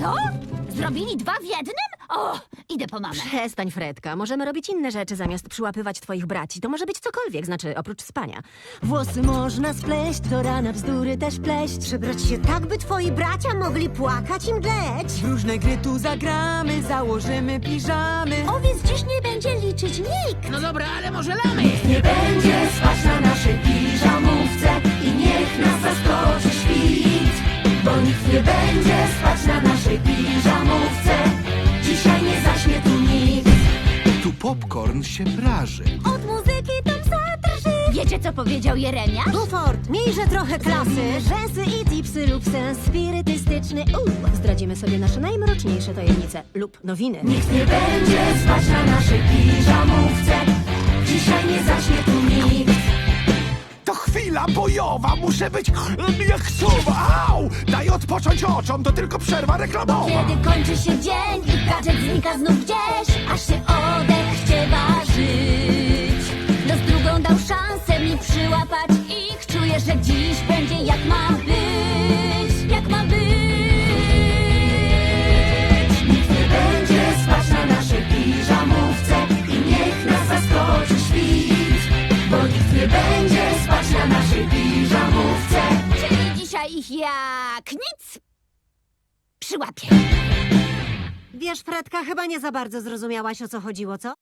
Co? Zrobili dwa w jednym? O, idę po mamę. Przestań, Fredka. Możemy robić inne rzeczy zamiast przyłapywać twoich braci. To może być cokolwiek, znaczy oprócz spania. Włosy można spleść, do rana bzdury też pleść. Przebrać się tak, by twoi bracia mogli płakać i mdleć. W różne gry tu zagramy, założymy piżamy. Owiec dziś nie będzie liczyć nikt. No dobra, ale może lamy? Nie będzie spać popcorn się praży. Od muzyki tam zadrży. Wiecie, co powiedział Jeremiasz? Buford, miejże trochę klasy. Rzęsy i tipsy lub sens spirytystyczny. Uuu, zdradzimy sobie nasze najmroczniejsze tajemnice lub nowiny. Nikt nie będzie spać na naszej piżamówce. Dzisiaj nie zaśnie tu nikt. To chwila bojowa, muszę być jak suwa. Au! Daj odpocząć oczom, to tylko przerwa reklamowa. Kiedy kończy się dzień i gadżet znika znów gdzieś, aż się odechcie ważyć. No z drugą dał szansę mi przyłapać ich. Czuję, że dziś będzie jak ma być, jak ma być. Nikt nie będzie spać na naszej piżamówce i niech nas zaskoczy świt. Bo nikt nie będzie spać na naszej piżamówce. Czyli dzisiaj ich jak nic przyłapię. Wiesz, Fredka, chyba nie za bardzo zrozumiałaś, o co chodziło, co?